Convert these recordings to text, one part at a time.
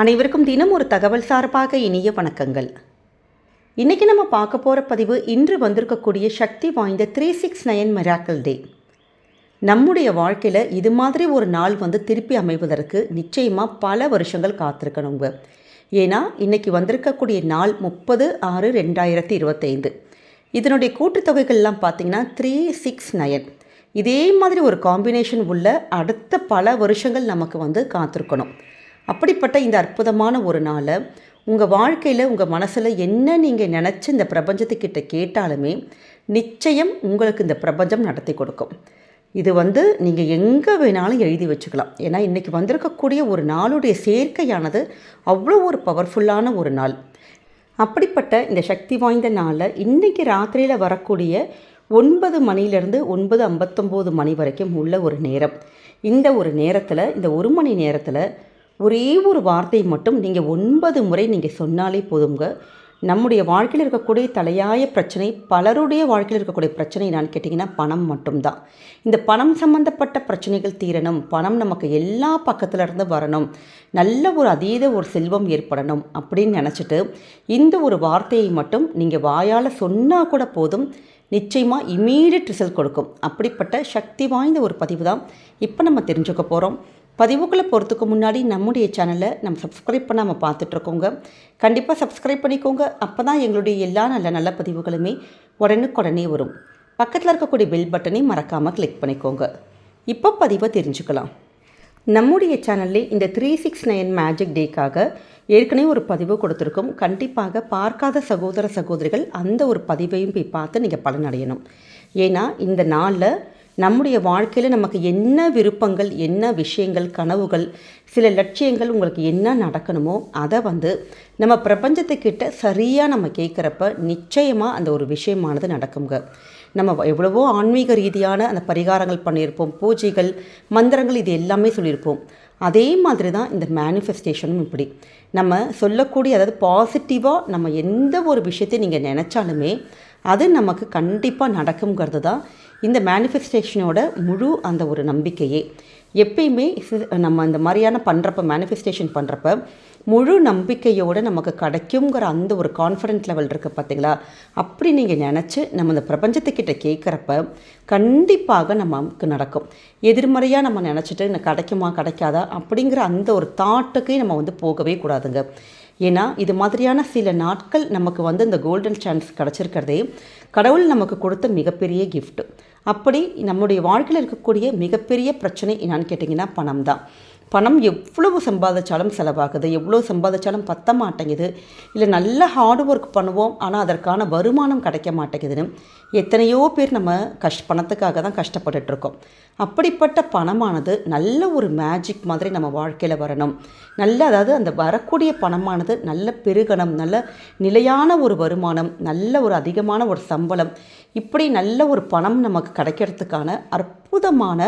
அனைவருக்கும் தினம் ஒரு தகவல் சார்பாக இனிய வணக்கங்கள். இன்றைக்கி நம்ம பார்க்க போகிற பதிவு இன்று வந்திருக்கக்கூடிய சக்தி வாய்ந்த three six nine miracle day நம்முடைய வாழ்க்கையில் இது மாதிரி ஒரு நாள் வந்து திருப்பி அமைவதற்கு நிச்சயமாக பல வருஷங்கள் காத்திருக்கணுங்க. ஏன்னா இன்றைக்கி வந்திருக்கக்கூடிய நாள் முப்பது ஆறு ரெண்டாயிரத்தி இருபத்தைந்து. இதனுடைய கூட்டுத்தொகைகள்லாம் பார்த்தீங்கன்னா த்ரீ சிக்ஸ் நயன் இதே மாதிரி ஒரு காம்பினேஷன் உள்ள அடுத்த பல வருஷங்கள் நமக்கு வந்து காத்திருக்கணும். அப்படிப்பட்ட இந்த அற்புதமான ஒரு நாளை உங்கள் வாழ்க்கையில் உங்கள் மனசில் என்ன நீங்கள் நினச்சி இந்த பிரபஞ்சத்துக்கிட்ட கேட்டாலுமே நிச்சயம் உங்களுக்கு இந்த பிரபஞ்சம் நடத்தி கொடுக்கும். இது வந்து நீங்கள் எங்கே வேணாலும் எழுதி வச்சுக்கலாம். ஏன்னா இன்றைக்கி வந்திருக்கக்கூடிய ஒரு நாளுடைய சேர்க்கையானது அவ்வளோ ஒரு பவர்ஃபுல்லான ஒரு நாள். அப்படிப்பட்ட இந்த சக்தி வாய்ந்த நாளில் இன்றைக்கி ராத்திரியில் வரக்கூடிய ஒன்பது மணிலேருந்து ஒன்பது ஐம்பத்தொம்போது மணி வரைக்கும் உள்ள ஒரு நேரம். இந்த ஒரு நேரத்தில் இந்த ஒரு மணி நேரத்தில் ஒரே ஒரு வார்த்தை மட்டும் நீங்கள் ஒன்பது முறை நீங்கள் சொன்னாலே போதுங்க நம்முடைய வாழ்க்கையில் இருக்கக்கூடிய தலையாய பிரச்சனை பலருடைய வாழ்க்கையில் இருக்கக்கூடிய பிரச்சனை நான் கேட்டிங்கன்னா பணம் மட்டும்தான். இந்த பணம் சம்மந்தப்பட்ட பிரச்சனைகள் தீரணும். பணம் நமக்கு எல்லா பக்கத்தில் இருந்து வரணும். நல்ல ஒரு அதீத ஒரு செல்வம் ஏற்படணும் அப்படின்னு நினச்சிட்டு இந்த ஒரு வார்த்தையை மட்டும் நீங்கள் வாயால் சொன்னால் கூட போதும். நிச்சயமாக இமீடியட் ரிசல்ட் கொடுக்கும். அப்படிப்பட்ட சக்தி வாய்ந்த ஒரு பதிவு தான் இப்போ நம்ம தெரிஞ்சுக்க போகிறோம் பதிவுக்குள்ளே போகிறதுக்கு முன்னாடி நம்முடைய சேனலை நம்ம சப்ஸ்கிரைப் பண்ணாமல் பார்த்துட்ருக்கோங்க. கண்டிப்பாக சப்ஸ்கிரைப் பண்ணிக்கோங்க. அப்போ தான் எங்களுடைய எல்லா நல்ல நல்ல பதிவுகளுமே உடனுக்குடனே வரும். பக்கத்தில் இருக்கக்கூடிய பெல் பட்டனை மறக்காமல் கிளிக் பண்ணிக்கோங்க. இப்போ பதிவை தெரிஞ்சுக்கலாம். நம்முடைய சேனல்லே இந்த த்ரீ சிக்ஸ் நைன் மேஜிக் டேக்காக ஏற்கனவே ஒரு பதிவு கொடுத்துருக்கோம். கண்டிப்பாக பார்க்காத சகோதர சகோதரிகள் அந்த ஒரு பதிவையும் போய் பார்த்து நீங்கள் பலனடையணும். ஏன்னா இந்த நாளில் நம்முடைய வாழ்க்கையில் நமக்கு என்ன விருப்பங்கள் என்ன விஷயங்கள் கனவுகள் சில லட்சியங்கள் உங்களுக்கு என்ன நடக்கணுமோ அதை வந்து நம்ம பிரபஞ்சத்துக்கிட்ட சரியாக நம்ம கேட்குறப்ப நிச்சயமாக அந்த ஒரு விஷயமானது நடக்குங்க. நம்ம எவ்வளவோ ஆன்மீக ரீதியான அந்த பரிகாரங்கள் பண்ணியிருப்போம் பூஜைகள் மந்திரங்கள் இது எல்லாமே சொல்லியிருப்போம். அதே மாதிரி தான் இந்த மேனிஃபெஸ்டேஷனும் இப்படி. நம்ம சொல்லக்கூடிய அதாவது பாசிட்டிவாக நம்ம எந்த ஒரு விஷயத்தையும் நீங்கள் நினச்சாலுமே அது நமக்கு கண்டிப்பாக நடக்குங்கிறது தான் இந்த மேனிஃபெஸ்டேஷனோட முழு அந்த ஒரு நம்பிக்கையே. எப்பயுமே நம்ம இந்த மாதிரியான பண்ணுறப்ப மேனிஃபெஸ்டேஷன் பண்ணுறப்ப முழு நம்பிக்கையோடு நமக்கு கிடைக்குங்கிற அந்த ஒரு கான்ஃபிடென்ட் லெவல் இருக்குது பார்த்தீங்களா அப்படி நீங்கள் நினச்சி நம்ம இந்த பிரபஞ்சத்துக்கிட்ட கேட்குறப்ப கண்டிப்பாக நமக்கு நடக்கும். எதிர்மறையாக நம்ம நினச்சிட்டு கிடைக்குமா கிடைக்காதா? அப்படிங்கிற அந்த ஒரு தாட்டுக்கே நம்ம வந்து போகவே கூடாதுங்க. ஏன்னா இது மாதிரியான சில நாட்கள் நமக்கு வந்து இந்த கோல்டன் சான்ஸ் கிடச்சிருக்கிறதே கடவுள் நமக்கு கொடுத்த மிகப்பெரிய கிஃப்ட்டு அப்படி நம்முடைய வாழ்க்கையில் இருக்கக்கூடிய மிகப்பெரிய பிரச்சனை என்னன்னு கேட்டிங்கன்னா பணம் தான் பணம் எவ்வளவு சம்பாதிச்சாலும் செலவாகுது எவ்வளோ சம்பாதிச்சாலும் பத்த மாட்டேங்குது. இல்லை நல்ல ஹார்ட் ஒர்க் பண்ணுவோம் ஆனால் அதற்கான வருமானம் கிடைக்க மாட்டேங்குதுன்னு எத்தனையோ பேர் நம்ம கஷ் பணத்துக்காக தான் கஷ்டப்பட்டுட்டு இருக்கோம் அப்படிப்பட்ட பணமானது நல்ல ஒரு மேஜிக் மாதிரி நம்ம வாழ்க்கையில் வரணும். நல்ல அதாவது அந்த வரக்கூடிய பணமானது நல்ல பெருகணம் நல்ல நிலையான ஒரு வருமானம் நல்ல ஒரு அதிகமான ஒரு சம்பளம் இப்படி நல்ல ஒரு பணம் நமக்கு கிடைக்கிறதுக்கான அற்புதமான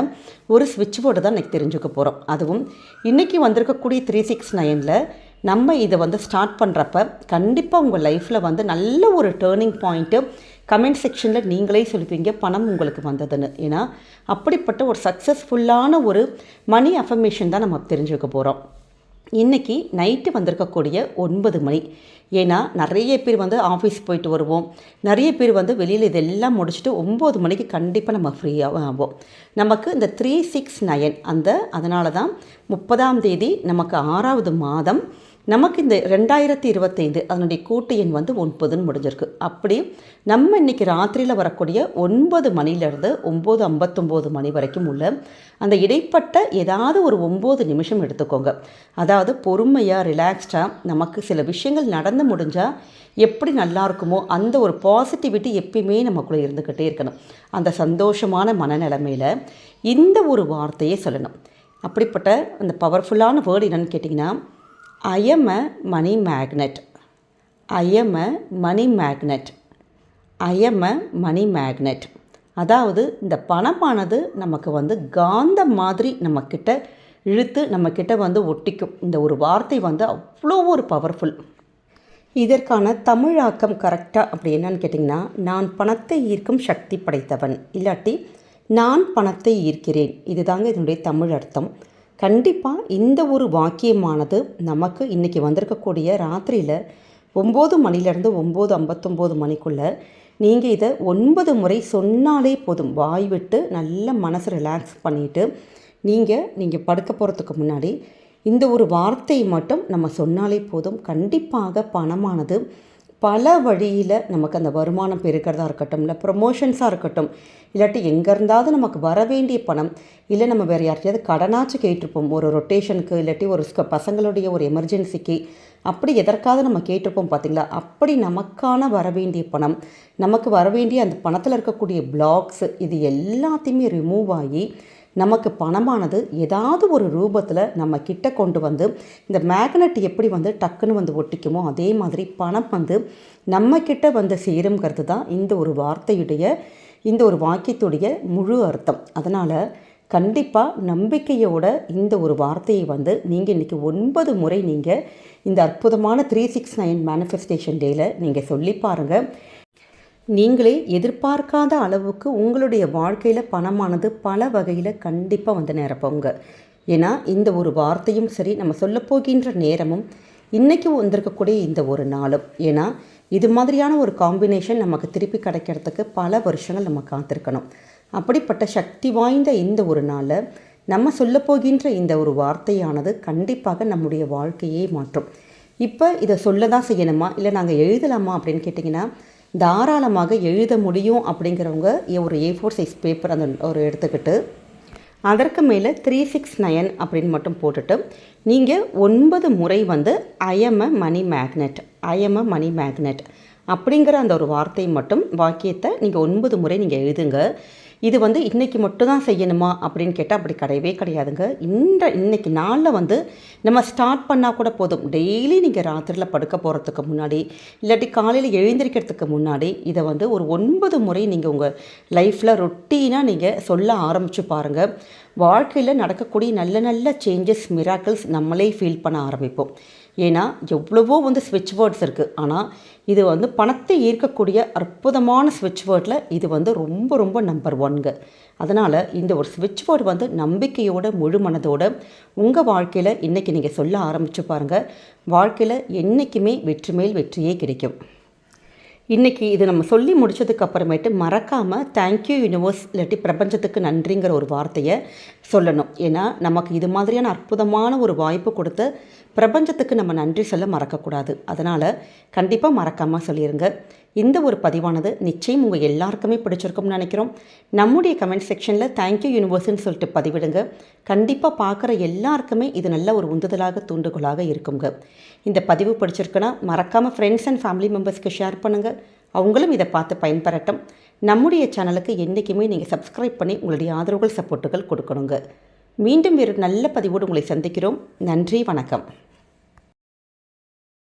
ஒரு ஸ்விட்ச் போர்டு தான் இன்னைக்கு தெரிஞ்சுக்க போகிறோம் அதுவும் இன்றைக்கி வந்திருக்கக்கூடிய த்ரீ சிக்ஸ் நைனில் நம்ம இதை வந்து ஸ்டார்ட் பண்ணுறப்ப கண்டிப்பாக உங்கள் லைஃப்பில் வந்து நல்ல ஒரு டேர்னிங் பாயிண்ட்டு கமெண்ட் செக்ஷனில் நீங்களே சொல்லுவீங்க பணம் உங்களுக்கு வந்ததுன்னு. ஏன்னா அப்படிப்பட்ட ஒரு சக்ஸஸ்ஃபுல்லான ஒரு மணி அஃபர்மேஷன் தான் நம்ம தெரிஞ்சுக்க போகிறோம் இன்னைக்கு நைட்டு வந்திருக்கக்கூடிய ஒன்பது மணி. ஏன்னா நிறைய பேர் வந்து ஆஃபீஸ் போயிட்டு வருவோம். நிறைய பேர் வந்து வெளியில் இதெல்லாம் முடிச்சுட்டு ஒம்பது மணிக்கு கண்டிப்பாக நம்ம ஃப்ரீயாக ஆகும் நமக்கு இந்த த்ரீ சிக்ஸ் நயன் அந்த அதனால தான் முப்பதாம் தேதி நமக்கு ஆறாவது மாதம் நமக்கு இந்த ரெண்டாயிரத்தி இருபத்தைந்து அதனுடைய கூட்டு எண் வந்து ஒன்பதுன்னு முடிஞ்சிருக்கு. அப்படி நம்ம இன்னைக்கு ராத்திரியில் வரக்கூடிய ஒன்பது மணிலேருந்து ஒம்பது ஐம்பத்தொம்போது மணி வரைக்கும் உள்ள அந்த இடைப்பட்ட ஏதாவது ஒரு ஒம்பது நிமிஷம் எடுத்துக்கோங்க. அதாவது பொறுமையாக ரிலாக்ஸ்டாக நமக்கு சில விஷயங்கள் நடந்து முடிஞ்சால் எப்படி நல்லா இருக்குமோ அந்த ஒரு பாசிட்டிவிட்டி எப்பயுமே நமக்குள்ளே இருந்துக்கிட்டே இருக்கணும். அந்த சந்தோஷமான மனநிலைமையில் இந்த ஒரு வார்த்தையை சொல்லணும். அப்படிப்பட்ட அந்த பவர்ஃபுல்லான வேர்டு என்னன்னு கேட்டிங்கன்னா I am a money magnet. I am a money magnet. I am a money magnet. அதாவது இந்த பணமானது நமக்கு வந்து காந்த மாதிரி நம்மக்கிட்ட இழுத்து நம்மக்கிட்ட வந்து ஒட்டிக்கும். இந்த ஒரு வார்த்தை வந்து அவ்வளோ ஒரு பவர்ஃபுல் இதற்கான தமிழாக்கம் கரெக்டாக அப்படி என்னன்னு கேட்டிங்கன்னா நான் பணத்தை ஈர்க்கும் சக்தி படைத்தவன். இல்லாட்டி நான் பணத்தை ஈர்க்கிறேன். இதுதாங்க இதனுடைய தமிழ் அர்த்தம். கண்டிப்பாக இந்த ஒரு வாக்கியமானது நமக்கு இன்றைக்கி வந்திருக்கக்கூடிய ராத்திரியில் ஒம்பது மணிலேருந்து ஒம்பது ஐம்பத்தொம்போது மணிக்குள்ளே நீங்கள் இதை ஒன்பது முறை சொன்னாலே போதும். வாய் விட்டு நல்ல மனசு ரிலாக்ஸ் பண்ணிவிட்டு நீங்கள் நீங்கள் படுக்க போகிறதுக்கு முன்னாடி இந்த ஒரு வார்த்தையை மட்டும் நம்ம சொன்னாலே போதும். கண்டிப்பாக பணமானது பல வழியில் நமக்கு அந்த வருமானம் பெருக்கிறதா இருக்கட்டும் இல்லை ப்ரொமோஷன்ஸாக இருக்கட்டும் இல்லாட்டி எங்கே இருந்தாவது நமக்கு வர வேண்டிய பணம் இல்லை நம்ம வேறு யார்ட்டையாவது கடனாச்சு கேட்டிருப்போம் ஒரு ரொட்டேஷனுக்கு இல்லாட்டி ஒரு ஸ்க- பசங்களுடைய ஒரு எமர்ஜென்சிக்கு அப்படி எதற்காவது நம்ம கேட்டிருப்போம் பார்த்தீங்களா அப்படி நமக்கான வர வேண்டிய பணம் நமக்கு வர வேண்டிய அந்த பணத்தில் இருக்கக்கூடிய பிளாக்ஸ் இது எல்லாத்தையுமே ரிமூவ் ஆகி நமக்கு பணமானது ஏதாவது ஒரு ரூபத்தில் நம்ம கிட்ட கொண்டு வந்து இந்த மேக்னெட் எப்படி வந்து டக்குன்னு வந்து ஒட்டிக்குமோ அதே மாதிரி பணம் வந்து நம்ம கிட்ட வந்து சேருங்கிறது தான் இந்த ஒரு வார்த்தையுடைய இந்த ஒரு வாக்கியத்துடைய முழு அர்த்தம். அதனால் கண்டிப்பாக நம்பிக்கையோட இந்த ஒரு வார்த்தையை வந்து நீங்கள் இன்றைக்கி ஒன்பது முறை நீங்கள் இந்த அற்புதமான த்ரீ சிக்ஸ் நைன் மேனிஃபெஸ்டேஷன் டேயில் நீங்கள் சொல்லி பாருங்கள் நீங்களே எதிர்பார்க்காத அளவுக்கு உங்களுடைய வாழ்க்கையில் பணமானது பல வகையில் கண்டிப்பாக வந்து நிரப்போங்க. ஏன்னா இந்த ஒரு வார்த்தையும் சரி நம்ம சொல்ல போகின்ற நேரமும் இன்றைக்கி வந்திருக்கக்கூடிய இந்த ஒரு நாளும். ஏன்னா இது மாதிரியான ஒரு காம்பினேஷன் நமக்கு திருப்பி கிடைக்கிறதுக்கு பல வருஷங்கள் நம்ம காத்திருக்கணும். அப்படிப்பட்ட சக்தி வாய்ந்த இந்த ஒரு நாளில் நம்ம சொல்ல போகின்ற இந்த ஒரு வார்த்தையானது கண்டிப்பாக நம்முடைய வாழ்க்கையே மாற்றும். இப்போ இதை சொல்ல தான் செய்யணுமா? இல்லை நாங்கள் எழுதலாமா அப்படின்னு கேட்டிங்கன்னா தாராளமாக எழுத முடியும் அப்படிங்கிறவங்க ஏ- ஒரு ஏ ஃபோர் சைஸ் பேப்பர் அந்த ஒரு எடுத்துக்கிட்டு அதற்கு மேலே த்ரீ சிக்ஸ் நயன் அப்படின்னு மட்டும் போட்டுட்டு நீங்கள் ஒன்பது முறை வந்து ஐஎம்எ அ மணி மேக்னெட் ஐஎம்எ அ மணி மேக்னெட் அப்படிங்கிற அந்த ஒரு வார்த்தையை மட்டும் வாக்கியத்தை நீங்கள் ஒன்பது முறை நீங்கள் எழுதுங்க. இது வந்து இன்றைக்கி மட்டும் தான் செய்யணுமா அப்படின்னு கேட்டால் அப்படி கிடையவே கிடையாதுங்க. இந்த இன்னைக்கு நாளில் வந்து நம்ம ஸ்டார்ட் பண்ணால் கூட போதும். டெய்லி நீங்கள் ராத்திரியில் படுக்க போகிறதுக்கு முன்னாடி இல்லாட்டி காலையில் எழுந்திரிக்கிறதுக்கு முன்னாடி இதை வந்து ஒரு ஒன்பது முறை நீங்கள் உங்கள் லைஃப்பில் ரொட்டீனாக நீங்கள் சொல்ல ஆரம்பித்து பாருங்கள் வாழ்க்கையில் நடக்கக்கூடிய நல்ல நல்ல சேஞ்சஸ் மிராக்கிள்ஸ் நம்மளே ஃபீல் பண்ண ஆரம்பிப்போம். ஏன்னா எவ்வளவோ வந்து ஸ்விட்ச் வேர்ட்ஸ் இருக்குது ஆனால் இது வந்து பணத்தை ஈர்க்கக்கூடிய அற்புதமான ஸ்விட்ச் வேர்டில் இது வந்து ரொம்ப ரொம்ப நம்பர் ஒன்ங்க அதனால் இந்த ஒரு ஸ்விட்ச் வேர்டு வந்து நம்பிக்கையோட முழு மனதோட உங்கள் வாழ்க்கையில் இன்றைக்கி நீங்கள் சொல்ல ஆரம்பித்து பாருங்கள் வாழ்க்கையில் என்றைக்குமே வெற்றி மேல் வெற்றியே கிடைக்கும். இன்றைக்கி இது நம்ம சொல்லி முடித்ததுக்கு அப்புறமேட்டு மறக்காமல் தேங்க்யூ யூனிவர்ஸ் இல்லாட்டி பிரபஞ்சத்துக்கு நன்றிங்கிற ஒரு வார்த்தையை சொல்லணும். ஏன்னா நமக்கு இது மாதிரியான அற்புதமான ஒரு வாய்ப்பு கொடுத்து பிரபஞ்சத்துக்கு நம்ம நன்றி சொல்ல மறக்கக்கூடாது. அதனால் கண்டிப்பாக மறக்காமல் சொல்லிடுங்க இந்த ஒரு பதிவானது நிச்சயம் உங்கள் எல்லாருக்குமே பிடிச்சிருக்கும்னு நினைக்கிறோம். நம்முடைய கமெண்ட் செக்ஷனில் தேங்க்யூ யூனிவர்ஸ்னு சொல்லிட்டு பதிவிடுங்க. கண்டிப்பாக பார்க்குற எல்லாருக்குமே இது நல்ல ஒரு உந்துதலாக தூண்டுகோலாக இருக்குங்க. இந்த பதிவு பிடிச்சிருக்குன்னா மறக்காமல் ஃப்ரெண்ட்ஸ் அண்ட் ஃபேமிலி மெம்பர்ஸ்க்கு ஷேர் பண்ணுங்கள் அவங்களும் இதை பார்த்து பயன்பெறட்டும். நம்முடைய சேனலுக்கு என்றைக்குமே நீங்கள் சப்ஸ்கிரைப் பண்ணி உங்களுடைய ஆதரவுகள் சப்போர்ட்டுகள் கொடுக்கணுங்க. மீண்டும் வேறு நல்ல பதிவோடு உங்களை சந்திக்கிறோம். நன்றி வணக்கம்.